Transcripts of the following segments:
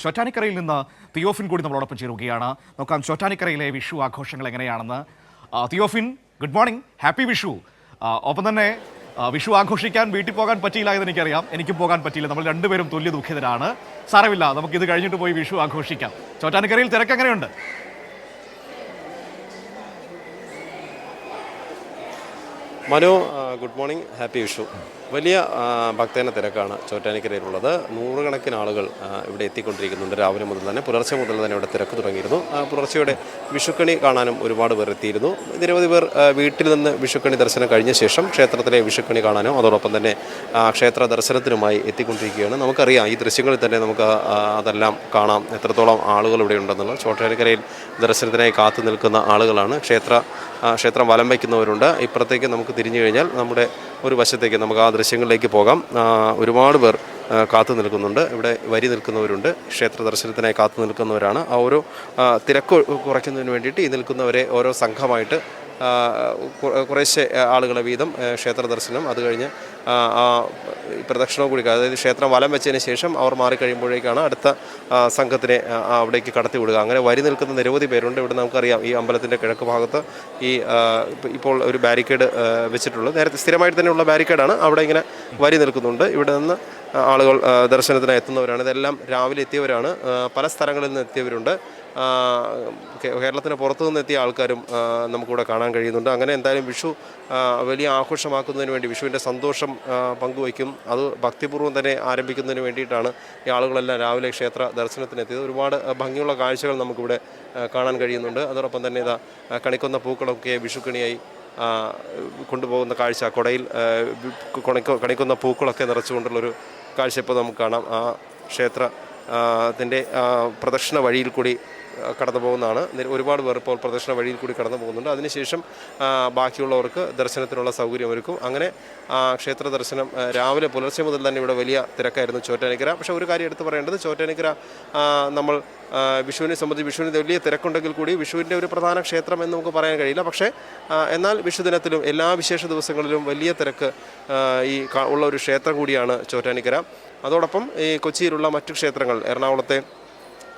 ചോറ്റാനിക്കരയിൽ നിന്ന് തിയോഫിൻ കൂടി നമ്മളോടൊപ്പം ചേരുകയാണ്. നോക്കാം ചോറ്റാനിക്കരയിലെ വിഷു ആഘോഷങ്ങൾ എങ്ങനെയാണെന്ന്. തിയോഫിൻ ഗുഡ് മോർണിംഗ്. ഹാപ്പി വിഷു. ഒപ്പം തന്നെ വിഷു ആഘോഷിക്കാൻ വീട്ടിൽ പോകാൻ പറ്റിയില്ല എന്ന് എനിക്കറിയാം. എനിക്കും പോകാൻ പറ്റിയില്ല. നമ്മൾ രണ്ടുപേരും തുല്യ ദുഃഖിതരാണ്. സാരമില്ല നമുക്ക് ഇത് കഴിഞ്ഞിട്ട് പോയി വിഷു ആഘോഷിക്കാം. ചോറ്റാനിക്കരയിൽ തിരക്ക് എങ്ങനെയുണ്ട്? Manu good morning. Happy Vishu. വലിയ ഭക്തേന തിരക്കാണ് ചോറ്റാനിക്കരയിലുള്ളത്. നൂറുകണക്കിന് ആളുകൾ ഇവിടെ എത്തിക്കൊണ്ടിരിക്കുന്നുണ്ട് രാവിലെ മുതൽ തന്നെ. പുലർച്ചെ മുതൽ തന്നെ ഇവിടെ തിരക്ക് തുടങ്ങിയിരുന്നു. പുലർച്ചെയുടെ വിഷുക്കണി കാണാനും ഒരുപാട് പേർ എത്തിയിരുന്നു. നിരവധി പേർ വീട്ടിൽ നിന്ന് വിഷുക്കണി ദർശനം കഴിഞ്ഞ ശേഷം ക്ഷേത്രത്തിലെ വിഷുക്കണി കാണാനും അതോടൊപ്പം തന്നെ ക്ഷേത്ര ദർശനത്തിനുമായി എത്തിക്കൊണ്ടിരിക്കുകയാണ്. നമുക്കറിയാം ഈ ദൃശ്യങ്ങളിൽ തന്നെ നമുക്ക് അതെല്ലാം കാണാം. എത്രത്തോളം ആളുകൾ ഇവിടെ ഉണ്ടെന്നുള്ളത് ചോറ്റാനിക്കരയിൽ ദർശനത്തിനായി കാത്തു നിൽക്കുന്ന ആളുകളാണ്. ക്ഷേത്ര ക്ഷേത്രം വലം വയ്ക്കുന്നവരുണ്ട്. ഇപ്പുറത്തേക്ക് നമുക്ക് തിരിഞ്ഞു കഴിഞ്ഞാൽ നമ്മുടെ ഒരു വശത്തേക്ക് നമുക്ക് ആ ദൃശ്യങ്ങളിലേക്ക് പോകാം. ഒരുപാട് പേർ കാത്തു നിൽക്കുന്നുണ്ട്. ഇവിടെ വരി നിൽക്കുന്നവരുണ്ട്. ക്ഷേത്ര ദർശനത്തിനായി കാത്തു നിൽക്കുന്നവരാണ്. ആ ഓരോ തിരക്ക് കുറയ്ക്കുന്നതിന് വേണ്ടിയിട്ട് ഈ നിൽക്കുന്നവരെ ഓരോ സംഘമായിട്ട് കുറേശ്ശെ ആളുകളെ വീതം ക്ഷേത്ര ദർശനം അത് കഴിഞ്ഞ് ആ, പ്രദക്ഷിണവും കൂടി അതായത് ക്ഷേത്രം വലം വെച്ചതിന് ശേഷം അവർ മാറിക്കഴിയുമ്പോഴേക്കാണ് അടുത്ത സംഘത്തിനെ അവിടേക്ക് കടത്തി വിടുക. അങ്ങനെ വരി നിൽക്കുന്ന നിരവധി പേരുണ്ട് ഇവിടെ നമുക്കറിയാം. ഈ അമ്പലത്തിന്റെ കിഴക്ക് ഭാഗത്ത് ഈ ഇപ്പോൾ ഒരു ബാരിക്കേഡ് വെച്ചിട്ടുള്ളൂ വെച്ചിട്ടുള്ളത്. നേരത്തെ സ്ഥിരമായിട്ട് തന്നെയുള്ള ബാരിക്കേഡാണ്. അവിടെ ഇങ്ങനെ വരി നിൽക്കുന്നുണ്ട്. ഇവിടെ നിന്ന് ആളുകൾ ദർശനത്തിനായി ദർശനത്തിന് എത്തുന്നവരാണ്. ഇതെല്ലാം രാവിലെ എത്തിയവരാണ്. പല സ്ഥലങ്ങളിൽ നിന്ന് എത്തിയവരുണ്ട്. കേരളത്തിന് പുറത്തു നിന്ന് എത്തിയ ആൾക്കാരും നമുക്കിവിടെ കാണാൻ കഴിയുന്നുണ്ട്. അങ്ങനെ എന്തായാലും വിഷു വലിയ ആഘോഷമാക്കുന്നതിന് വേണ്ടി വിഷുവിന്റെ സന്തോഷം പങ്കുവയ്ക്കും. അത് ഭക്തിപൂർവം തന്നെ ആരംഭിക്കുന്നതിന് വേണ്ടിയിട്ടാണ് ഈ ആളുകളെല്ലാം രാവിലെ ക്ഷേത്ര ദർശനത്തിനെത്തിയത്. ഒരുപാട് ഭംഗിയുള്ള കാഴ്ചകൾ നമുക്കിവിടെ കാണാൻ കഴിയുന്നുണ്ട്. അതോടൊപ്പം തന്നെ ഇതാ കണിക്കുന്ന പൂക്കളൊക്കെ വിഷുക്കണിയായി കൊണ്ടുപോകുന്ന കാഴ്ച കൊടയിൽ കണിക്കുന്ന പൂക്കളൊക്കെ നിറച്ചുകൊണ്ടുള്ളൊരു കാഴ്ച ഇപ്പോൾ നമുക്ക് കാണാം. ആ ക്ഷേത്ര ത്തിന്റെ പ്രദക്ഷിണ വഴിയിൽ കൂടി കടന്നു പോകുന്നതാണ്. ഒരുപാട് പേർ ഇപ്പോൾ പ്രദക്ഷിണ വഴിയിൽ കൂടി കടന്നു പോകുന്നുണ്ട്. അതിനുശേഷം ബാക്കിയുള്ളവർക്ക് ദർശനത്തിനുള്ള സൗകര്യം ഒരുക്കും. അങ്ങനെ ക്ഷേത്ര ദർശനം രാവിലെ പുലർച്ചെ മുതൽ തന്നെ ഇവിടെ വലിയ തിരക്കായിരുന്നു ചോറ്റാനിക്കര. പക്ഷേ ഒരു കാര്യം എടുത്തു പറയേണ്ടത് ചോറ്റാനിക്കര നമ്മൾ വിഷുവിനെ സംബന്ധിച്ച് വിഷുവിന് വലിയ തിരക്കുണ്ടെങ്കിൽ കൂടി വിഷുവിന്റെ ഒരു പ്രധാന ക്ഷേത്രം എന്ന് നമുക്ക് പറയാൻ കഴിയില്ല. പക്ഷേ എന്നാൽ വിഷുദിനത്തിലും എല്ലാ വിശേഷ ദിവസങ്ങളിലും വലിയ തിരക്ക് ഈ ഉള്ള ഒരു ക്ഷേത്രം കൂടിയാണ് ചോറ്റാനിക്കര. അതോടൊപ്പം ഈ കൊച്ചിയിലുള്ള മറ്റു ക്ഷേത്രങ്ങൾ എറണാകുളത്തെ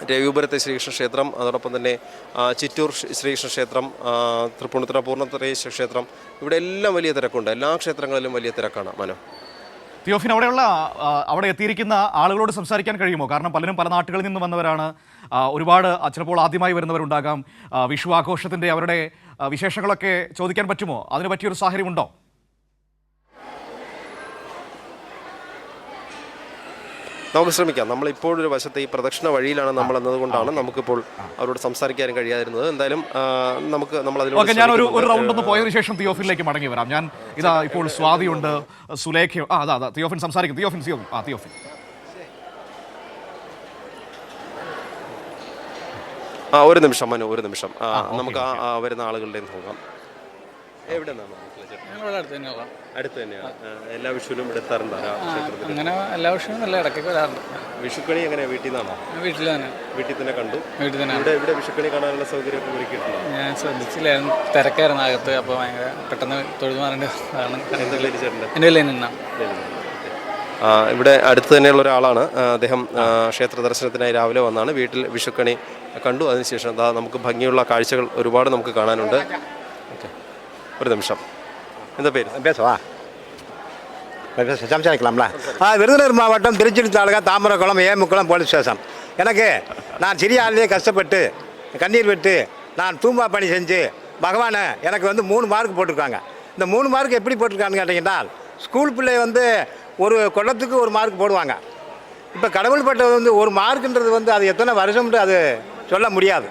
രവിപുരത്തെ ശ്രീകൃഷ്ണ ക്ഷേത്രം അതോടൊപ്പം തന്നെ ചിറ്റൂർ ശ്രീകൃഷ്ണ ക്ഷേത്രം തൃപ്പൂണിത്തുറ പൂർണത്രേശ്വര ക്ഷേത്രം ഇവിടെ എല്ലാം വലിയ തിരക്കുണ്ട്. എല്ലാ ക്ഷേത്രങ്ങളിലും വലിയ തിരക്കാണ് മനോ. തിയോഫിൻ അവിടെയുള്ള അവിടെ എത്തിയിരിക്കുന്ന ആളുകളോട് സംസാരിക്കാൻ കഴിയുമോ? കാരണം പലരും പല നാട്ടുകളിൽ നിന്ന് വന്നവരാണ്. ഒരുപാട് ചിലപ്പോൾ ആദ്യമായി വരുന്നവരുണ്ടാകാം. വിഷു ആഘോഷത്തിന്റെ അവരുടെ വിശേഷങ്ങളൊക്കെ ചോദിക്കാൻ പറ്റുമോ? അതിന് പറ്റിയൊരു സാഹചര്യമുണ്ടോ? നമുക്ക് ശ്രമിക്കാം. നമ്മളിപ്പോഴൊരു വശത്ത് ഈ പ്രദക്ഷിണ വഴിയിലാണ് നമ്മൾ എന്നതുകൊണ്ടാണ് നമുക്കിപ്പോൾ അവരോട് സംസാരിക്കാനും കഴിയാതിരുന്നത്. എന്തായാലും നമുക്ക് നമ്മൾ അതിൽ ഓക്കെ ഞാൻ ഒരു ഒരു റൗണ്ട് ഒന്ന് പോയതിനു ശേഷം തിയോഫിനിലേക്ക് മടങ്ങി വരാം. ഞാൻ ഇതാ ഇപ്പോൾ സ്വാതിയുണ്ട് സുലേഖ ആ അതാ അതാ. തിയോഫിൻ സംസാരിക്കും തിയോഫിൻ തിയോഫിൻ ആ തിയോഫിൻ ആ ഒരു നിമിഷം മനു ഒരു നിമിഷം. നമുക്ക് ആ ആ, വരുന്ന ആളുകളുടെയും നോക്കാം. എവിടെ നിന്നാണ് ഞങ്ങൾ അടുത്ത് തന്നെയാണ് എല്ലാ വിഷുവിനും ഇവിടെ എത്താറുണ്ടോ? അങ്ങനെ എല്ലാ വിഷയവും നല്ല ഇടയ്ക്കൊക്കെ വരാറുണ്ട്. വിഷുക്കണി എങ്ങനെ വീട്ടിൽ നിന്നാണോ? വീട്ടിൽ തന്നെ. വീട്ടിൽ തന്നെ കണ്ടു. വീട്ടിൽ തന്നെ. ഇവിടെ ഇവിടെ വിഷുക്കണി കാണാനുള്ള സൗകര്യമൊക്കെ ഒരുക്കിയിട്ടുണ്ടോ? ഞാൻ ശ്രദ്ധിച്ചില്ലായിരുന്നു. തിരക്കായിരുന്നു അകത്ത് അപ്പോൾ ഭയങ്കര പെട്ടെന്ന് തൊഴുതു മാറേണ്ട കാരണം എന്റെ വലിയ നിന്നാണ് ഇവിടെ അടുത്ത് തന്നെയുള്ള ഒരാളാണ്. അദ്ദേഹം ക്ഷേത്ര ദർശനത്തിനായി രാവിലെ വന്നാണ്. വീട്ടിൽ വിഷുക്കണി കണ്ടു. അതിനുശേഷം നമുക്ക് ഭംഗിയുള്ള കാഴ്ചകൾ ഒരുപാട് നമുക്ക് കാണാനുണ്ട്. ഓക്കെ. ഒരു നിമിഷം. இந்த பேர்? பேசவா சம்சாரிக்கலாம்ல விருதுநகர் மாவட்டம் திருச்சி தாலுகா தாமரக்குளம் ஏமுக்குளம் போலீஸ் ஸ்டேஷன். எனக்கு நான் சிறிய கஷ்டப்பட்டு கண்ணீர் விட்டு நான் தூம்பா பணி செஞ்சு பகவானை எனக்கு வந்து மூணு மார்க் போட்டிருக்காங்க. இந்த மூணு மார்க் எப்படி போட்டிருக்கான்னு கேட்டிங்கன்னா ஸ்கூல் பிள்ளை வந்து ஒரு குளத்துக்கு ஒரு மார்க் போடுவாங்க. இப்போ கடவுள் பட்டது வந்து ஒரு மார்க்குன்றது வந்து அது எத்தனை வருஷம்ன்ட்டு அது சொல்ல முடியாது.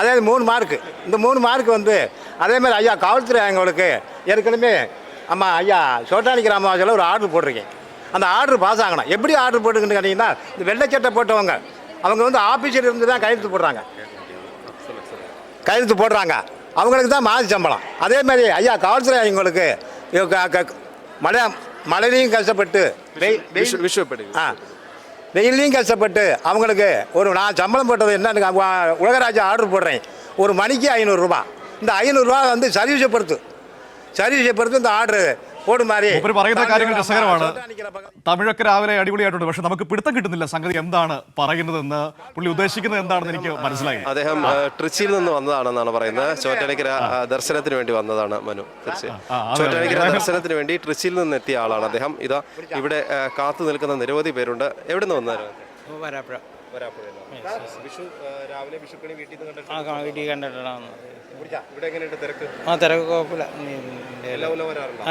அதாவது மூணு மார்க்கு. இந்த மூணு மார்க் வந்து அதே மாதிரி ஐயா காவல்துறை எங்களுக்கு ஏற்கனவே ஆமாம் ஐயா சோட்டானி கிராமவாசியில் ஒரு ஆர்டர் போட்டிருக்கேன். அந்த ஆர்டர் பாஸ் ஆகணும். எப்படி ஆர்டர் போட்டுக்கிட்டு கேட்டிங்கன்னா இந்த வெள்ளைச்சட்டை போட்டவங்க அவங்க வந்து ஆஃபீஸில் இருந்து தான் கையெழுத்து போடுறாங்க. கையெழுத்து போடுறாங்க. அவங்களுக்கு தான் மாத சம்பளம். அதே மாதிரி ஐயா காவல்துறை எங்களுக்கு மழை மழையிலையும் கஷ்டப்பட்டு ஆ வெயிலையும் கஷ்டப்பட்டு அவங்களுக்கு ஒரு நான் சம்பளம் போட்டது என்னன்னு உலகராஜா ஆர்டர் போடுறேன். ஒரு மணிக்கு ஐநூறுரூபா இந்த ஐநூறுரூவா வந்து சர்வீஸை பொறுத்து சர்வீஸை பொறுத்து இந்த ஆர்டரு ஓடு மாதிரி മൂപ്പര് പറയുന്ന കാര്യങ്ങൾ രസകരമാണ് நிக்கிற பக்கம் തമിഴൊക്കെ രാവിലെ അടിപൊളിയായിട്ടുണ്ട് പക്ഷെ നമുക്ക് പിടുത്തം കിട്ടുന്നില്ല സംഗതി എന്താണ് പറയുന്നതെന്ന് പുള്ളി ഉദ്ദേശിക്കുന്നത് എന്താണെന്ന് എനിക്ക് മനസ്സിലായി അദ്ദേഹം ആ, ട്രിച്ചിയിൽ നിന്ന് വന്നതാണെന്നാണ് പറയുന്നത് ചോറ്റാനിക്കര ആ, ദർശനത്തിന് വേണ്ടി വന്നതാണ് മനു തീർച്ചയായും ആ, അതെ, ചോറ്റാനിക്കര അതെ. ദർശനത്തിന് വേണ്ടി ട്രിച്ചിയിൽ നിന്ന് എത്തിയ ആളാണ് അദ്ദേഹം ഇതാ ഇവിടെ ആ, കാത്തു നിൽക്കുന്ന നിരവധി പേരുണ്ട് എവിടെ നിന്ന് വന്നായിരുന്നു വരാപ്പുഴ വിഷു രാവിലെ വിഷുക്കണി വീട്ടിൽ നിന്ന് ആ വീട്ടിൽ കണ്ടിട്ടാണ് ഇവിടെ എങ്ങനെയുണ്ട് തിരക്ക്? ആ തിരക്ക് കുഴപ്പമില്ല. എല്ലാ വരാറുണ്ടോ?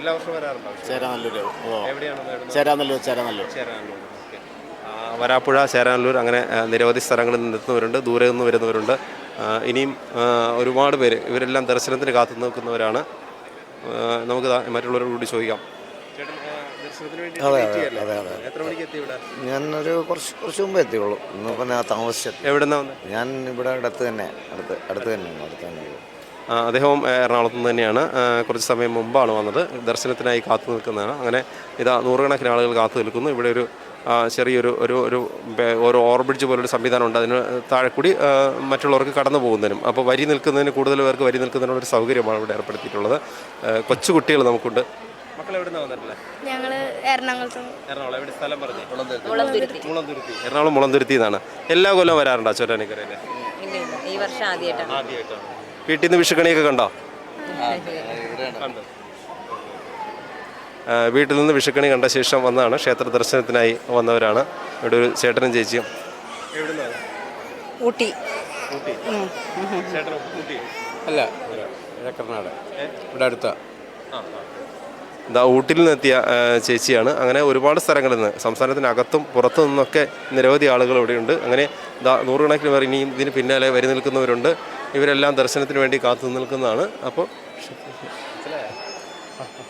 എല്ലാ വർഷവും വരാറുണ്ടോ? ചേരാനല്ലൂർ എവിടെയാണ് ചേരാനല്ലൂർ ചേരാനല്ലൂർ ചേരാനല്ലൂർ വരാപ്പുഴ ചേരാനല്ലൂർ അങ്ങനെ നിരവധി സ്ഥലങ്ങളിൽ നിന്ന് എത്തുന്നവരുണ്ട് ദൂരെ നിന്ന് വരുന്നവരുണ്ട്. ഇനിയും ഒരുപാട് പേര് ഇവരെല്ലാം ദർശനത്തിന് കാത്തു നിൽക്കുന്നവരാണ്. നമുക്ക് മറ്റുള്ളവരോട് കൂടി ചോദിക്കാം. ദർശനത്തിന് വേണ്ടി അതെ, അതെ, അതെ, അതെ. എത്ര മണിക്ക് എത്തി ഇവിടെ? ഞാനൊരു കുറച്ച് കുറച്ച് മുമ്പ് എത്തിയുള്ളൂ. ഇന്നിപ്പോൾ ഞാൻ എവിടെ എവിടെന്നാ വന്നത് ഞാൻ ഇവിടെ അടുത്ത് തന്നെ അടുത്ത് അടുത്ത് തന്നെയാണ് അടുത്ത് തന്നെ ആ, അദ്ദേഹവും എറണാകുളത്ത് നിന്ന് തന്നെയാണ്. ആ, കുറച്ച് സമയം മുമ്പാണ് വന്നത്. ദർശനത്തിനായി കാത്തു നിൽക്കുന്നതാണ്. അങ്ങനെ ഇതാ നൂറുകണക്കിന് ആളുകൾ കാത്തു നിൽക്കുന്നു. ഇവിടെ ഒരു ആ, ചെറിയൊരു ഒരു ഒരു ബെ- ഒരു ഓവർബ്രിഡ്ജ് പോലൊരു സംവിധാനം ഉണ്ട് അതിന് താഴെ കൂടി ആ, മറ്റുള്ളവർക്ക് കടന്നു പോകുന്നതിനും അപ്പോൾ വരി നിൽക്കുന്നതിന് കൂടുതൽ പേർക്ക് വരി നിൽക്കുന്നതിനുള്ള ഒരു സൗകര്യമാണ് ഇവിടെ ഏർപ്പെടുത്തിയിട്ടുള്ളത്. ആ, കൊച്ചു കുട്ടികൾ നമുക്കുണ്ട്. മക്കൾ എവിടെ നിന്നാണ് വന്നിട്ടുള്ളത് ഞങ്ങൾ എറണാകുളത്ത് എറണാകുളം എവിടെ സ്ഥലം പറഞ്ഞു മുളന്തുരുത്തി എറണാകുളം മുളന്തുരുത്തി എന്നാണ് എല്ലാ കൊല്ലം വരാറുണ്ടോ ഇല്ല ഈ വർഷം ആദ്യമായിട്ടാണ് ആദ്യമായിട്ടാണ് വീട്ടിൽ നിന്ന് വിഷുക്കണിയൊക്കെ കണ്ടോ വീട്ടിൽ നിന്ന് വിഷുക്കണി കണ്ട ശേഷം വന്നതാണ് ക്ഷേത്ര ദർശനത്തിനായി വന്നവരാണ് ഇവിടെ ഒരു ചേട്ടനും ചേച്ചിയും ഊട്ടി അല്ല കർണാടക ഇവിടെ അടുത്ത ഇതാ ഊട്ടിൽ നിന്നെത്തിയ ചേച്ചിയാണ്. അങ്ങനെ ഒരുപാട് സ്ഥലങ്ങളിൽ നിന്ന് സംസ്ഥാനത്തിനകത്തും പുറത്തു നിന്നൊക്കെ നിരവധി ആളുകൾ ഇവിടെയുണ്ട്. അങ്ങനെ നൂറുകണക്കിന് പേർ ഇനിയും ഇതിന് പിന്നാലെ വരി നിൽക്കുന്നവരുണ്ട്. ഇവരെല്ലാം ദർശനത്തിന് വേണ്ടി കാത്തു നിൽക്കുന്നതാണ്. അപ്പോൾ